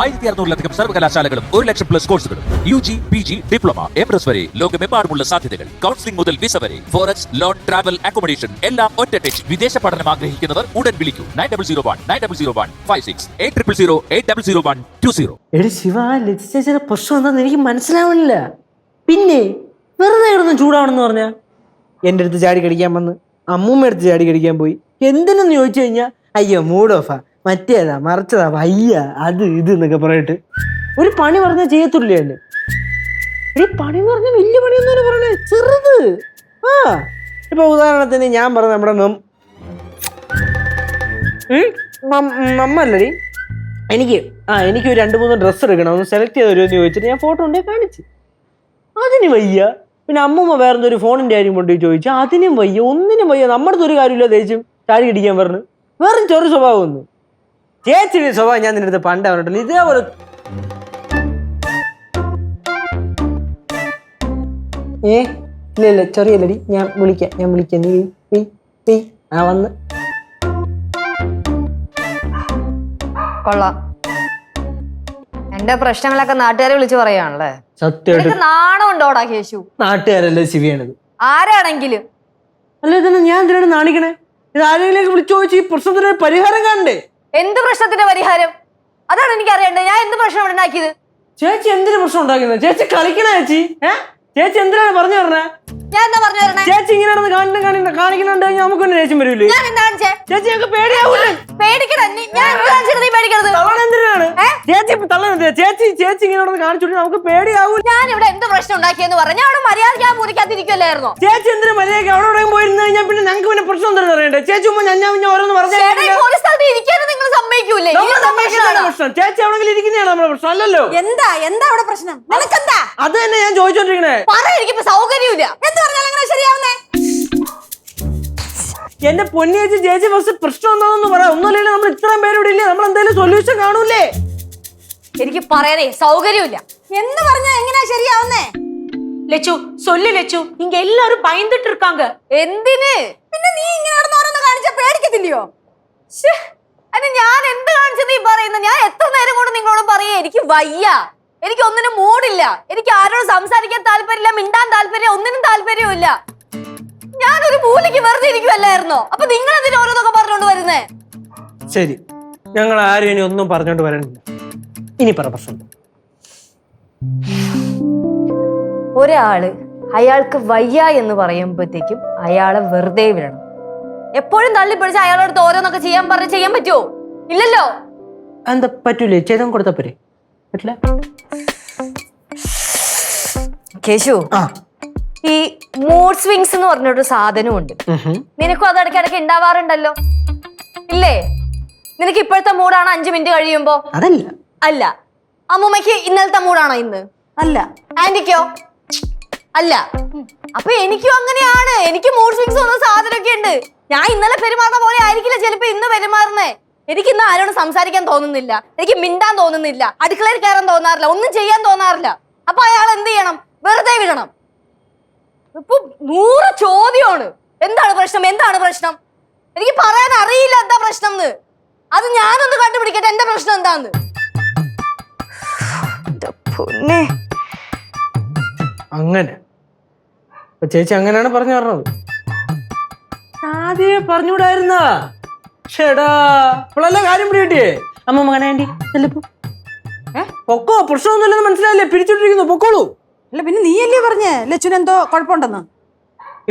ആയിരത്തി അറുന്നൂറിലധികം സർവകലാശാലകളും ഒരു ലക്ഷം പ്ലസ് കോഴ്സുകളും U G P G diploma M S വരെ ലോകമെമ്പാടുമുള്ള സാധ്യതകൾ. കൗൺസിലിംഗ് മുതൽ വിസ വരെ. ഫോറക്സ് ലോൺ ട്രാവൽ അക്കോമഡേഷൻ എല്ലാം ഒറ്റ ടച്ച് വിദേശ പഠനം ആഗ്രഹിക്കുന്നവർ ഉടൻ വിളിക്കൂ. Nine double zero one nine double zero one five six eight triple zero eight double zero one two zero എടി പ്രശ്നം എനിക്ക് മനസ്സിലാവുന്നില്ല പിന്നെ വെറുതെ കിടന്ന് ചൂടാവണമെന്ന് പറഞ്ഞ? എന്റെ അടുത്ത് ചാടി കടിക്കാൻ വന്ന് അമ്മൂമ്മ അടുത്ത് ചാടി കടിക്കാൻ പോയി. എന്തിനെന്ന് ചോദിച്ചു കഴിഞ്ഞാൽ അയ്യോ മൂഡ് ഓഫാ മറ്റേതാ മറിച്ചതാ വയ്യ അത് ഇത് എന്നൊക്കെ പറഞ്ഞിട്ട്. ഒരു പണി പറഞ്ഞാൽ ചെയ്യത്തുള്ളേ എന്നെ ഒരു പണി പറഞ്ഞ വലിയ പണി പണിയൊന്നും പറഞ്ഞേ ചെറുത്. ആ ഇപ്പൊ ഉദാഹരണത്തിന് ഞാൻ പറഞ്ഞ നമ്മുടെ നമ്മല്ലടി എനിക്ക് ആ എനിക്ക് ഒരു രണ്ട് മൂന്ന് ഡ്രസ്സ് എടുക്കണം ഒന്ന് സെലക്ട് ചെയ്ത് വരുമെന്ന് ചോദിച്ചിട്ട് ഞാൻ ഫോട്ടോ ഉണ്ടേ കാണിച്ചു. അതിന് വയ്യ. പിന്നെ അമ്മൂമ്മ വേറെ ഒരു ഫോണിന്റെ കാര്യം കൊണ്ടുപോയി ചോദിച്ചു. അതിനും വയ്യ ഒന്നിനും വയ്യ. നമ്മുടെ ഒരു കാര്യമില്ല ദേശം ചാരി ഇടിക്കാൻ പറഞ്ഞു. വേറെ ചെറു സ്വഭാവം ഒന്നും. ചേച്ചിയുടെ സ്വഭാവം ഞാൻ നിന്റെ അടുത്ത് പണ്ട് പറഞ്ഞിട്ടില്ല. ഒരു ഏ ഇല്ല ഇല്ല ചെറിയല്ലടി. ഞാൻ വിളിക്കാം ഞാൻ വിളിക്കാം. നീ നീ നീ ആ വന്ന്. കൊള്ളാം. എന്റെ പ്രശ്നങ്ങളൊക്കെ നാട്ടുകാരെ വിളിച്ചു പറയാണല്ലേ സത്യമായിട്ട് നിനക്ക് നാണം ഉണ്ടോടാ കേശു? നാട്ടുകാരല്ലേ ശിവിയാണിത്? ആരാണെങ്കിലും. അല്ല ഇതന്നെ ഞാൻ എന്തിനാണ് നാണിക്കണേ? ഇത് ആരെങ്കിലും വിളിച്ചു ചോദിച്ച് ഈ പ്രശ്നത്തിന് ഒരു പരിഹാരം കാണണ്ടേ? എന്ത് പ്രശ്നത്തിന്റെ പരിഹാരം? അതാണ് എനിക്ക് അറിയേണ്ടത് ഞാൻ എന്ത് പ്രശ്നം ഉണ്ടാക്കിയത്? ചേച്ചി എന്തിനു പ്രശ്നം ഉണ്ടാക്കുന്നത് ചേച്ചി കളിക്കണ ചേച്ചി. ചേച്ചി എന്തിനാണ് പറഞ്ഞു പറഞ്ഞേ ഞാൻ എന്താ പറഞ്ഞു തരണേ? ചേച്ചി ഇങ്ങനെ നടന്ന് കാണുന്ന കാണുന്ന കാണിക്കുന്നുണ്ട് നമുക്ക് തന്നെ ദേഷ്യം വരൂലേ? ഞാൻ എന്താ കാണിച്ചേ ചേച്ചി ഞങ്ങൾക്ക് പേടിയാവൂലേ? പേടിക്കണ ഞാൻ എന്ത് കാണിച്ചിട്ട് നീ പേടിക്കണത് തള്ളൻ എന്തിനാണ്? ചേച്ചി ഇപ്പൊ തള്ളൻ എന്തിനാ? ചേച്ചി ചേച്ചി ഇങ്ങനെ നടന്ന് കാണിച്ചിട്ട് നമുക്ക് പേടിയാവൂ ഞാൻ ഇവിടെ എന്ത് പ്രശ്നം ഉണ്ടാക്കിയെന്ന് പറഞ്ഞു അവിടെ മര്യാദയ്ക്ക് ആ മുറിക്കകത്തിരിക്കുമല്ലായിരുന്നോ ചേച്ചി എന്തിനു മര്യാദയ്ക്ക് അവിടെ എവിടെയും പോയിരുന്നു കഴിഞ്ഞാൽ പിന്നെ ഞങ്ങൾക്ക് പിന്നെ പ്രശ്നം എന്താണെന്ന് അറിയണ്ടേ? ചേച്ചി ഉമ്മ ഞാൻ ഞാൻ ഓരോന്ന് പറഞ്ഞു ഒരു സ്ഥലത്ത് നിങ്ങൾ സമ്മതിക്കൂലേ ഈ നമ്മുടെ സമ്മതിക്കണതാണോ? പ്രശ്നം ചേച്ചി എവിടെങ്കിലും ഇരിക്കുന്നതാണ് നമ്മുടെ പ്രശ്നം അല്ലല്ലോ എന്താ എന്താ അവിടെ പ്രശ്നം നിനക്കെന്താ അത് തന്നെ ഞാൻ ചോദിച്ചോണ്ടിരിക്കണേ പറ എനിക്കിപ്പോ സൗകര്യമില്ല എന്ത് പറഞ്ഞാലും അങ്ങനെ ശരിയാവുന്നേ എന്റെ പൊന്നിയേച്ചി ചേച്ചി ഫസ്റ്റ് പ്രശ്നം എന്താണെന്ന് പറ ഒന്നുമില്ലെങ്കിൽ നമ്മൾ ഇത്രയും പേര് ഇവിടെ ഇല്ലേ നമ്മൾ എന്തെങ്കിലും സൊല്യൂഷൻ കാണൂലേ എനിക്ക് പറയാനേ സൗകര്യമില്ല എന്ന് പറഞ്ഞാ എങ്ങനെയാ ശരിയാവുന്നേ லெச்சு சொல்லு லெச்சு இங்க எல்லாரும் பயந்துட்டு இருக்காங்க എന്തിന് പിന്നെ നീ ഇങ്ങനെ നടന്ന് ഓരോന്ന് കാണിച്ചാ പേടിക്കത്തില്ലയോ ശ്ശേ, എനിക്ക് വയ്യ. എനിക്ക് ഒന്നിനും മൂടില്ല. എനിക്ക് ആരോടും സംസാരിക്കാൻ താല്പര്യമില്ല മിണ്ടാൻ താല്പര്യം ഒന്നിനും താല്പര്യമില്ല ഞാനൊരു മൂലയ്ക്ക് വെറുതെ ഇരിക്കുവല്ലായിരുന്നോ? അപ്പൊ നിങ്ങൾ എന്തിനാ ഓരോന്നൊക്കെ പറഞ്ഞോണ്ട് വരുന്നേ? ശരി. ഞങ്ങൾ ആരും ഇനി ഒന്നും പറഞ്ഞോണ്ട് വരണില്ല. ഇനി പറ പ്രശ്നം ഒരാൾ അയാൾക്ക് വയ്യ എന്ന് പറയുമ്പോഴത്തേക്കും അയാളെ വെറുതെ വിടണം. എപ്പോഴും തള്ളിപ്പിടിച്ച് അയാളുടെ അടുത്ത് ഓരോന്നൊക്കെ ചെയ്യാൻ പറഞ്ഞ് ചെയ്യാൻ പറ്റുമോ ഇല്ലല്ലോ? എന്താ പറ്റൂലേ? ചേതം കൊടുത്താ പോരെ. പറ്റില്ല? കേശു ആ. ഈ മൂഡ് സ്വിങ്സ് എന്ന് പറഞ്ഞൊരു സാധനമുണ്ട്. നിനക്കും അത് ഇടയ്ക്കിടയ്ക്ക് ഉണ്ടാവാറുണ്ടല്ലോ ഇല്ലേ? നിനക്ക് ഇപ്പോഴത്തെ മൂടാണ് അഞ്ചു മിനിറ്റ് കഴിയുമ്പോ? അതല്ല. അല്ല. അമ്മൂമ്മയ്ക്ക് ഇന്നലത്തെ മൂടാണോ ഇന്ന്? അല്ല. ആന്റിക്കോ? അല്ല. അപ്പൊ എനിക്കും അങ്ങനെയാണ്. എനിക്ക് മൂഡ് സ്വിങ്സ് വന്ന സാധനമൊക്കെ ഉണ്ട്. ഞാൻ ഇന്നലെ പെരുമാറുന്ന പോലെ ആയിരിക്കില്ല ചിലപ്പോ ഇന്ന് പെരുമാറുന്നേ. എനിക്ക് ഇന്ന് ആരോടും സംസാരിക്കാൻ തോന്നുന്നില്ല. എനിക്ക് മിണ്ടാൻ തോന്നുന്നില്ല. അടുക്കളയിൽ കയറാൻ തോന്നാറില്ല. ഒന്നും ചെയ്യാൻ തോന്നാറില്ല. അപ്പൊ അയാൾ എന്ത് ചെയ്യണം? വെറുതെ വിടണം. ഇപ്പൊ നൂറ് ചോദ്യമാണ്. എന്താണ് പ്രശ്നം? എന്താണ് പ്രശ്നം? എനിക്ക് പറയാൻ അറിയില്ല എന്താ പ്രശ്നം എന്ന് അത് ഞാനൊന്ന് കണ്ടുപിടിക്കട്ടെ. എന്റെ പ്രശ്നം എന്താന്ന്? അങ്ങനെ. ചേച്ചി അങ്ങനെയാണ് പറഞ്ഞു പറഞ്ഞത്. ആദ്യമേ പറഞ്ഞുകൂടായിരുന്നാ? ഷേടാ ഇപ്പോഴല്ലേ കാര്യം പിടികിട്ടിയേ അമ്മ മകനെ ആന്റി ചെല്ലപ്പോ പൊക്കോ പ്രശ്നമൊന്നുമില്ലെന്ന് മനസ്സിലായില്ലേ പിരിച്ചോണ്ടിരിക്കുന്നു പൊക്കോളൂ അല്ല പിന്നെ നീയല്ലേ പറഞ്ഞേ ലച്ചുന് എന്തോ കുഴപ്പമുണ്ടെന്ന്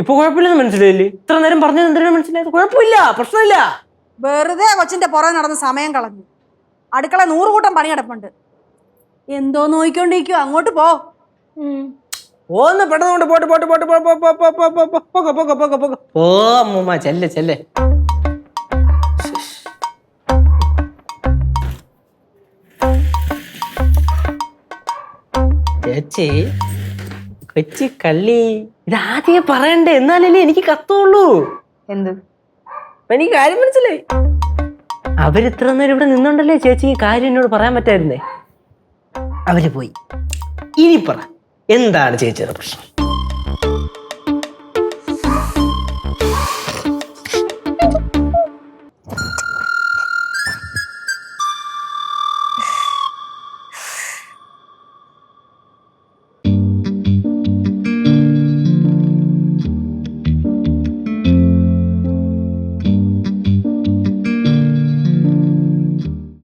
ഇപ്പൊ കുഴപ്പമില്ലെന്ന് മനസ്സിലായില്ലേ ഇത്ര നേരം പറഞ്ഞത് എന്തിനാണ് മനസ്സിലായത് കുഴപ്പമില്ല പ്രശ്നമില്ല വെറുതെ കൊച്ചിന്റെ പുറകെ നടന്ന് സമയം കളഞ്ഞു അടുക്കള നൂറ് കൂട്ടം പണി കിടപ്പുണ്ട് എന്തോ നോയിക്കൊണ്ടിരിക്കുവോ അങ്ങോട്ട് പോ ഒന്ന് പെട്ടെന്ന് കൊണ്ട് പോട്ട് പോട്ട് പോട്ട് പോ, പോ, പോ, പോ, പോ, പോ, പോ. ഓ അമ്മൂമ്മ ചെല്ലെ ചെല്ലെ കൊച്ചി കള്ളി. ഇത് ആദ്യമേ പറയണ്ടേ? എന്നാലല്ലേ എനിക്ക് കത്തുള്ളൂ. എന്ത്? എനിക്ക് കാര്യം മനസ്സിലായി. അവരിത്ര നേരം ഇവിടെ നിന്നുണ്ടല്ലേ ചേച്ചി ഈ കാര്യം എന്നോട് പറയാൻ പറ്റായിരുന്നേ? അവർ പോയി. ഇനി പറ. എന്താണ് ചേച്ചിയുടെ പ്രശ്നം?